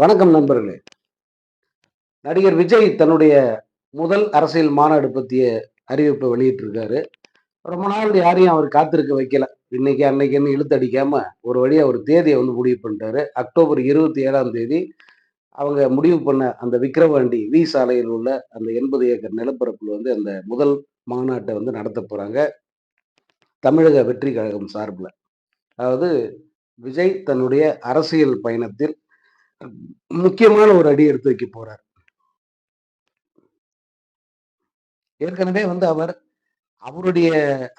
வணக்கம் நண்பர்களே. நடிகர் விஜய் தன்னுடைய முதல் அரசியல் மாநாடு பற்றிய அறிவிப்பை வெளியிட்டிருக்காரு. ரொம்ப நாள் யாரையும் அவர் காத்திருக்க வைக்கல. இன்னைக்கு அன்னைக்குன்னு இழுத்தடிக்காம ஒரு வழியாக ஒரு தேதியை வந்து முடிவு பண்ணிட்டாரு. அக்டோபர் இருபத்தி ஏழாம் தேதி அவங்க முடிவு பண்ண அந்த விக்கிரவாண்டி வி சாலையில் உள்ள அந்த எண்பது ஏக்கர் நிலப்பரப்பில் வந்து அந்த முதல் மாநாட்டை வந்து நடத்த போகிறாங்க தமிழக வெற்றி கழகம் சார்பில். அதாவது விஜய் தன்னுடைய அரசியல் பயணத்தில் முக்கியமான ஒரு அடி எடுத்து வைக்க போறார். ஏற்கனவே வந்து அவர் அவருடைய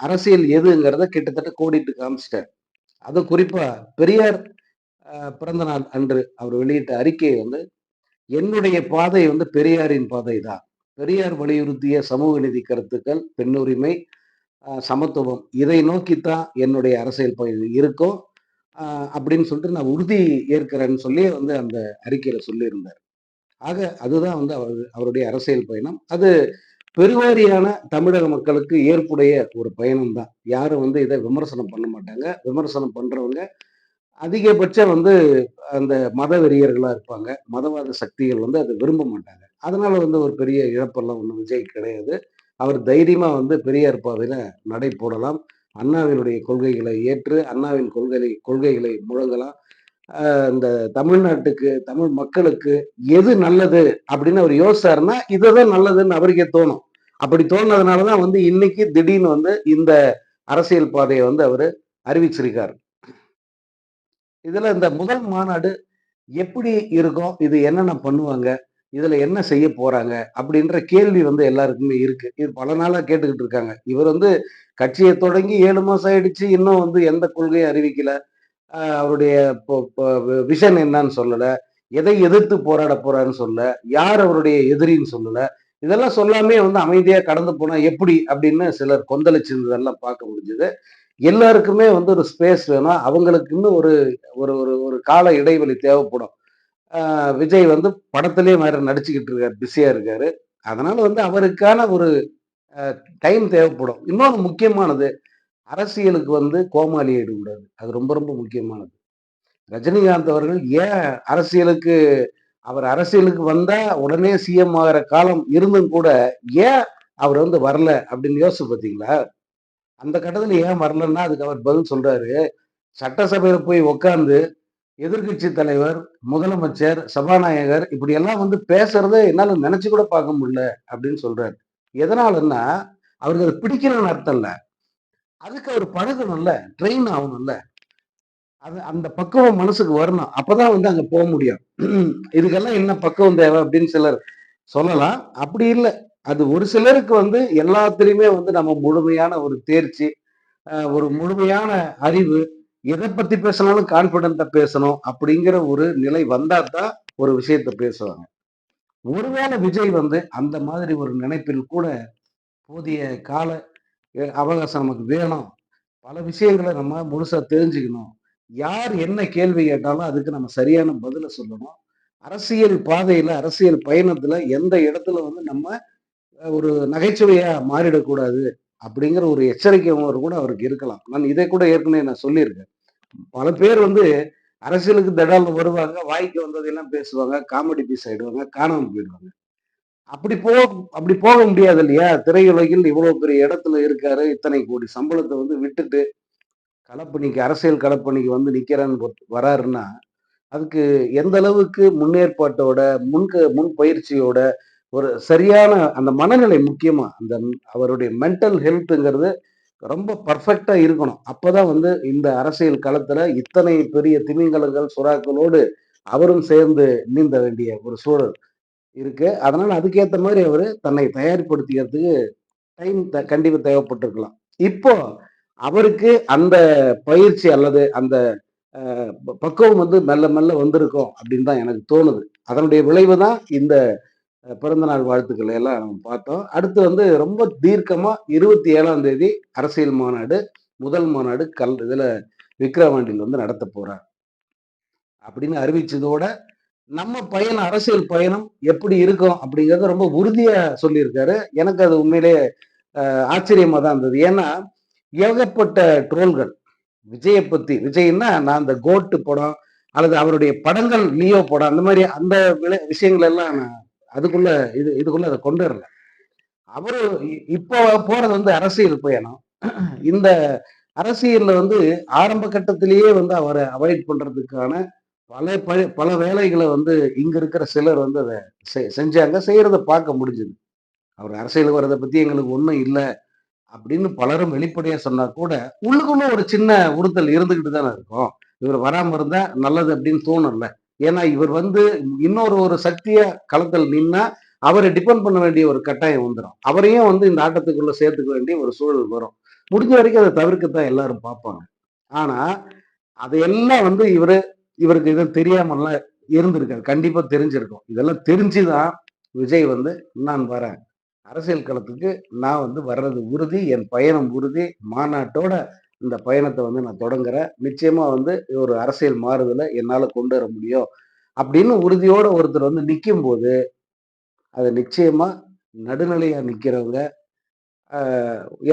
அரசியல் எதுங்கிறத கிட்டத்தட்ட கோடிட்டு காமிச்சிட்டார். அது குறிப்பா பெரியார் அஹ், பிறந்த நாள் அன்று அவர் வெளியிட்ட அறிக்கையை வந்து என்னுடைய பாதை வந்து பெரியாரின் பாதை தான். பெரியார் வலியுறுத்திய சமூக நீதி கருத்துக்கள் பெண்ணுரிமை அஹ், சமத்துவம் இதை நோக்கித்தான் என்னுடைய அரசியல் பயணம் இருக்கும் அப்படின்னு சொல்லிட்டு நான் உறுதி ஏற்கிறேன்னு சொல்லி வந்து அந்த அறிக்கையில சொல்லியிருந்தார். ஆக அதுதான் வந்து அவர் அவருடைய அரசியல் பயணம். அது பெருவாரியான தமிழக மக்களுக்கு ஏற்புடைய ஒரு பயணம் தான் யாரும் வந்து இதை விமர்சனம் பண்ண மாட்டாங்க. விமர்சனம் பண்றவங்க அதிகபட்சம் வந்து அந்த மதவெறியர்களா இருப்பாங்க. மதவாத சக்திகள் வந்து அதை விரும்ப மாட்டாங்க. அதனால வந்து ஒரு பெரிய இழப்பெல்லாம் ஒன்றும் விஜய் கிடையாது. அவர் தைரியமா வந்து பெரியார் பாதையில நடை போடலாம். அண்ணாவினுடைய கொள்கைகளை ஏற்று அண்ணாவின் கொள்கை கொள்கைகளை முழங்கலாம். இந்த தமிழ்நாட்டுக்கு தமிழ் மக்களுக்கு எது நல்லது அப்படின்னு அவர் யோசிச்சாருன்னா இதுதான் நல்லதுன்னு அவருக்கே தோணும். அப்படி தோணுனதுனாலதான் வந்து இன்னைக்கு திடீர்னு வந்து இந்த அரசியல் பாதையை வந்து அவர் அறிவிச்சிருக்காரு. இதுல இந்த முதல் மாநாடு எப்படி இருக்கும் இது என்னென்ன பண்ணுவாங்க இதுல என்ன செய்ய போறாங்க அப்படின்ற கேள்வி வந்து எல்லாருக்குமே இருக்கு. இது பல நாளா கேட்டுக்கிட்டு இருக்காங்க. இவர் வந்து கட்சியை தொடங்கி ஏழு மாசம் ஆயிடுச்சு. இன்னும் வந்து எந்த கொள்கையும் அறிவிக்கல. அவருடைய விஷன் என்னன்னு சொல்லல. எதை எதிர்த்து போராட போறான்னு சொல்லல. யார் அவருடைய எதிரின்னு சொல்லல. இதெல்லாம் சொல்லாமே வந்து அமைதியா கடந்து போனா எப்படி அப்படின்னு சிலர் கொந்தளிச்சிருந்ததெல்லாம் பார்க்க முடிஞ்சது. எல்லாருக்குமே வந்து ஒரு ஸ்பேஸ் வேணும். அவங்களுக்குன்னு ஒரு ஒரு ஒரு ஒரு கால இடைவெளி தேவைப்படும். விஜய் வந்து படத்திலே மாதிரி நடிச்சுக்கிட்டு இருக்காரு. பிஸியா இருக்காரு. அதனால வந்து அவருக்கான ஒரு டைம் தேவைப்படும். இன்னொரு முக்கியமானது அரசியலுக்கு வந்து கோமாளி ஆயிடக்கூடாது. அது ரொம்ப ரொம்ப முக்கியமானது. ரஜினிகாந்த் அவர்கள் ஏன் அரசியலுக்கு அவர் அரசியலுக்கு வந்தா உடனே சிஎம் ஆகிற காலம் இருந்தும் கூட ஏன் அவர் வந்து வரல அப்படின்னு யோசிச்சு பார்த்தீங்களா? அந்த கட்டத்தில் ஏன் வரலன்னா அதுக்கு அவர் பதில் சொல்றாரு. சட்டசபையில போய் உக்காந்து எதிர்க்கட்சி தலைவர் முதலமைச்சர் சபாநாயகர் இப்படி எல்லாம் வந்து பேசுறத என்னால நினைச்சு கூட பார்க்க முடியல அப்படின்னு சொல்றாரு. எதனாலன்னா அவருக்கு அது பிடிக்கணும்னு அர்த்தம் இல்லை. அதுக்கு அவர் பழகணும்ல ட்ரெயின் ஆகணும்ல. அது அந்த பக்குவம் மனசுக்கு வரணும். அப்பதான் வந்து அங்க போக முடியும். இதுக்கெல்லாம் என்ன பக்குவம் தேவை அப்படின்னு சிலர் சொல்லலாம். அப்படி இல்லை. அது ஒரு சிலருக்கு வந்து எல்லாத்துலேயுமே வந்து நம்ம முழுமையான ஒரு தேர்ச்சி ஒரு முழுமையான அறிவு எதை பத்தி பேசினாலும் கான்பிடண்டா பேசணும் அப்படிங்கிற ஒரு நிலை வந்தா தான் ஒரு விஷயத்த பேசுவாங்க. ஒருவேளை விஜய் வந்து அந்த மாதிரி ஒரு நினைப்பில் கூட போதிய கால அவகாசம் நமக்கு வேணும். பல விஷயங்களை நம்ம முழுசா தெரிஞ்சுக்கணும். யார் என்ன கேள்வி கேட்டாலும் அதுக்கு நம்ம சரியான பதிலை சொல்லணும். அரசியல் பாதையில அரசியல் பயணத்துல எந்த இடத்துல வந்து நம்ம ஒரு நகைச்சுவையா மாறிடக்கூடாது அப்படிங்கிற ஒரு எச்சரிக்கை கூட அவருக்கு இருக்கலாம். நான் இதை கூட ஏற்கனவே நான் சொல்லியிருக்கேன். பல பேர் வந்து அரசியலுக்கு தடால்னு வருவாங்க வாய்க்கு வந்ததெல்லாம் பேசுவாங்க காமெடி பீஸ் ஆயிடுவாங்க காணாமல் போயிடுவாங்க. அப்படி போ அப்படி போக முடியாது இல்லையா? திரையுலகில் இவ்வளவு பெரிய இடத்துல இருக்காரு இத்தனை கோடி சம்பளத்தை வந்து விட்டுட்டு களப்பணிக்கு அரசியல் களப்பணிக்கு வந்து நிக்கிறேன்னு வராருன்னா அதுக்கு எந்த அளவுக்கு முன்னேற்பாட்டோட முன்க முன் பயிற்சியோட ஒரு சரியான அந்த மனநிலை முக்கியமா? அந்த அவருடைய மென்டல் ஹெல்த்ங்கிறது ரொம்ப பர்ஃபெக்டா இருக்கணும். அப்பதான் வந்து இந்த அரசியல் களத்துல இத்தனை பெரிய திமிங்கலங்கள் சுறாக்களோடு அவரும் சேர்ந்து நீந்த வேண்டிய ஒரு சூழல் இருக்கு. அதனால அதுக்கேத்த மாதிரி அவரு தன்னை தயார்படுத்திக்கிறதுக்கு டைம் கண்டிப்பா தேவைப்பட்டிருக்கலாம். இப்போ அவருக்கு அந்த பயிற்சி அல்லது அந்த பக்குவம் வந்து மெல்ல மெல்ல வந்திருக்கும் அப்படின்னு தான் எனக்கு தோணுது. அதனுடைய விளைவு தான் இந்த பிறந்தநாள் வாழ்த்துக்களை எல்லாம் பார்த்தோம். அடுத்து வந்து ரொம்ப தீர்க்கமா இருபத்தி ஏழாம் தேதி அரசியல் மாநாடு முதல் மாநாடு கல் இதுல விக்ரவாண்டியில் வந்து நடத்த போறார். அப்படின்னு அறிவிச்சதோட நம்ம பயணம் அரசியல் பயணம் எப்படி இருக்கும் அப்படிங்கிறத ரொம்ப உறுதியா சொல்லியிருக்காரு. எனக்கு அது உண்மையிலே அஹ், ஆச்சரியமா தான் இருந்தது. ஏன்னா ஏகப்பட்ட ட்ரோல்கள் விஜயை பத்தி விஜய்னா நான் அந்த கோட்டு படம் அல்லது அவருடைய படங்கள் லியோ படம் அந்த மாதிரி அந்த விஷயங்கள் எல்லாம் நான் அதுக்குள்ள இது இதுக்குள்ள அதை கொண்டு வரல அவரு இ- இப்போ போறது வந்து அரசியல் பயணம். இந்த அரசியல்ல வந்து ஆரம்ப கட்டத்திலேயே வந்து அவரை அவாய்ட் பண்றதுக்கான பல பல வேலைகளை வந்து இங்க இருக்கிற சிலர் வந்து அதை செஞ்சாங்க. செய்யறத பார்க்க முடிஞ்சது. அவர் அரசியலுக்கு வர்றதை பத்தி எங்களுக்கு ஒன்றும் இல்லை அப்படின்னு பலரும் வெளிப்படையா சொன்னா கூட உள்ளுக்குள்ள ஒரு சின்ன உறுத்தல் இருந்துகிட்டு தானே இருக்கும். இவர் வராம இருந்தா நல்லது அப்படின்னு தோணும்ல ஏன்னா இவர் வந்து இன்னொரு ஒரு சக்திய களத்தில் நின்னா அவரை டிபெண்ட் பண்ண வேண்டிய ஒரு கட்டாயம் வந்துடும் அவரையும் வந்து இந்த ஆட்டத்துக்குள்ள சேர்த்துக்க வேண்டிய ஒரு சூழல் வரும். முடிஞ்ச வரைக்கும் அதை தவிர்க்கத்தான் எல்லாரும் பார்ப்பாங்க. ஆனா அதையெல்லாம் வந்து இவரு இவருக்கு இது தெரியாமலாம் இருந்திருக்காரு. கண்டிப்பா தெரிஞ்சிருக்கும். இதெல்லாம் தெரிஞ்சுதான் விஜய் வந்து நான் வரேன். அரசியல் களத்துக்கு நான் வந்து வர்றது உறுதி என் பயணம் உறுதி மாநாட்டோட இந்த பயணத்தை வந்து நான் தொடங்குறேன். நிச்சயமா வந்து ஒரு அரசியல் மாறுதலை என்னால கொண்டு வர முடியும் அப்படின்னு உறுதியோட ஒருத்தர் வந்து நிற்கும் போது அது நிச்சயமா நடுநிலையா நிற்கிறவங்க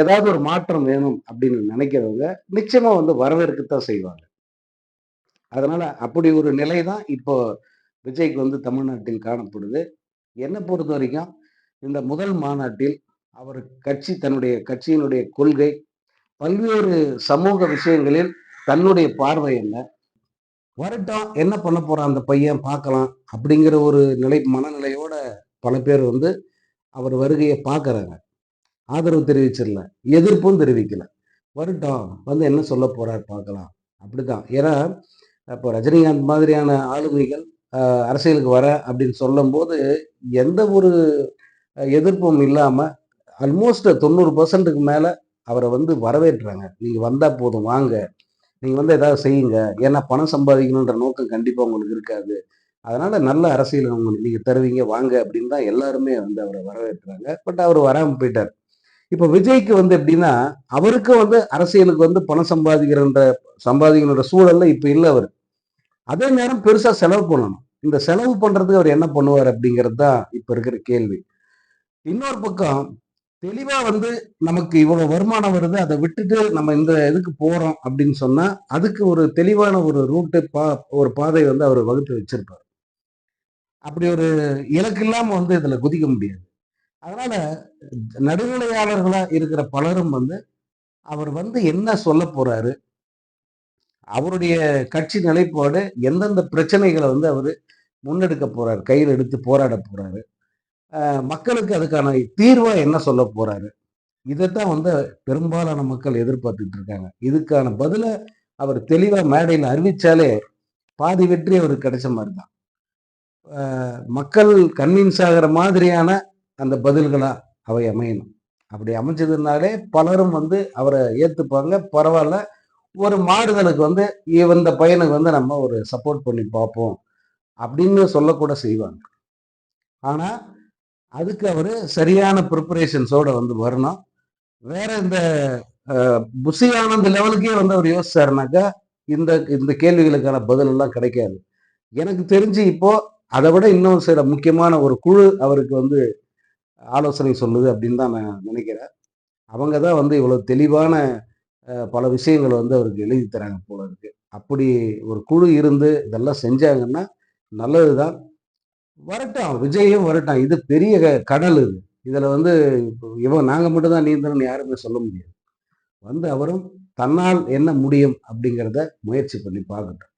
ஏதாவது ஒரு மாற்றம் வேணும் அப்படின்னு நினைக்கிறவங்க நிச்சயமா வந்து வரவேற்கத்தான் செய்வாங்க. அதனால அப்படி ஒரு நிலை தான் இப்போ விஜய்க்கு வந்து தமிழ்நாட்டில் காணப்படுது. என்னை பொறுத்த வரைக்கும் இந்த முதல் மாநாட்டில் அவர் கட்சி தன்னுடைய கட்சியினுடைய கொள்கை பல்வேறு சமூக விஷயங்களில் தன்னுடைய பார்வை என்ன? வரட்டும் என்ன பண்ண போறான் அந்த பையன்? பார்க்கலாம். அப்படிங்கிற ஒரு நிலை மனநிலையோட பல பேர் வந்து அவர் வருகையை பார்க்குறாங்க. ஆதரவு தெரிவிச்சிடல. எதிர்ப்பும் தெரிவிக்கல. வரட்டும் வந்து என்ன சொல்ல போறார் பார்க்கலாம். அப்படிதான் ஏன்னா இப்போ ரஜினிகாந்த் மாதிரியான ஆளுமைகள் அரசியலுக்கு வர அப்படின்னு சொல்லும்போது எந்த ஒரு எதிர்ப்பும் இல்லாமல் ஆல்மோஸ்ட் தொண்ணூறு பர்சன்ட்டுக்கு மேலே அவரை வந்து வரவேற்றாங்க. நீங்கள் வந்தால் போதும் வாங்க. நீங்கள் வந்து ஏதாவது செய்யுங்க. ஏன்னா பணம் சம்பாதிக்கணுன்ற நோக்கம் கண்டிப்பாக உங்களுக்கு இருக்காது. அதனால் நல்ல அரசியல் உங்களுக்கு நீங்கள் தருவீங்க வாங்க அப்படின்னு தான் எல்லாருமே வந்து அவரை வரவேற்றாங்க. பட் அவர் வராமல் போயிட்டார். இப்போ விஜய்க்கு வந்து எப்படின்னா அவருக்கு வந்து அரசியலுக்கு வந்து பணம் சம்பாதிக்கிறன்ற சம்பாதிக்கணுன்ற சூழல்ல இப்போ இல்லை அவர். அதே நேரம் பெருசாக செலவு பண்ணணும். இந்த செலவு பண்ணுறதுக்கு அவர் என்ன பண்ணுவார் அப்படிங்கிறது தான் இப்போ இருக்கிற கேள்வி. இன்னொரு பக்கம் தெளிவா வந்து நமக்கு இவ்வளவு வருமானம் வருது அதை விட்டுட்டு நம்ம இந்த இதுக்கு போறோம் அப்படின்னு சொன்னா அதுக்கு ஒரு தெளிவான ஒரு ரூட்டு பா ஒரு பாதை வந்து அவர் வகுத்து வச்சிருப்பார். அப்படி ஒரு இலக்கு இல்லாம வந்து இதுல குதிக்க முடியாது. அதனால நடுநிலையாளர்களா இருக்கிற பலரும் வந்து அவர் வந்து என்ன சொல்ல போறாரு அவருடைய கட்சி நிலைப்பாடு எந்தெந்த பிரச்சனைகளை வந்து அவர் முன்னெடுக்க போறாரு கையில் எடுத்து போராட போறாரு மக்களுக்கு அதுக்கான தீர்வா என்ன சொல்ல போறாரு? இதைத்தான் வந்து பெரும்பாலான மக்கள் எதிர்பார்த்துட்டு இருக்காங்க. இதுக்கான பதிலை அவர் தெளிவா மேடையில் அறிவிச்சாலே பாதி வெற்றி அவருக்கு கிடைச்ச மாதிரி தான். மக்கள் கன்வின்ஸ் ஆகிற மாதிரியான அந்த பதில்களா அவை அமையணும். அப்படி அமைஞ்சதுனாலே பலரும் வந்து அவரை ஏற்றுப்பாங்க பரவாயில்ல. ஒரு மாறுதலுக்கு வந்து இந்த பையனுக்கு வந்து நம்ம ஒரு சப்போர்ட் பண்ணி பார்ப்போம். அப்படின்னு சொல்லக்கூட செய்வாங்க. ஆனால் அதுக்கு அவர் சரியான ப்ரிப்பரேஷன்ஸோட வந்து வரணும். வேற இந்த அஹ், ஆனந்த் லெவலுக்கே வந்து அவர் யோசிச்சாருனாக்கா இந்த இந்த கேள்விகளுக்கான பதிலெல்லாம் கிடைக்காது. எனக்கு தெரிஞ்சு இப்போ அதை விட இன்னும் சில முக்கியமான ஒரு குழு அவருக்கு வந்து ஆலோசனை சொல்லுது அப்படின்னு தான் நான் நினைக்கிறேன். அவங்க தான் வந்து இவ்வளோ தெளிவான பல விஷயங்கள் வந்து அவருக்கு எழுதி தராங்க போல இருக்கு. அப்படி ஒரு குழு இருந்து இதெல்லாம் செஞ்சாங்கன்னா நல்லது தான் வரட்டும் விஜயும் வரட்டும். இது பெரிய க- கடல் இது. இதில் வந்து இப்போ இவன் நாங்கள் மட்டும் தான் நீந்தணும்னு யாருமே சொல்ல முடியாது. வந்து அவரும் தன்னால் என்ன முடியும் அப்படிங்கிறத முயற்சி பண்ணி பார்க்கட்டும்.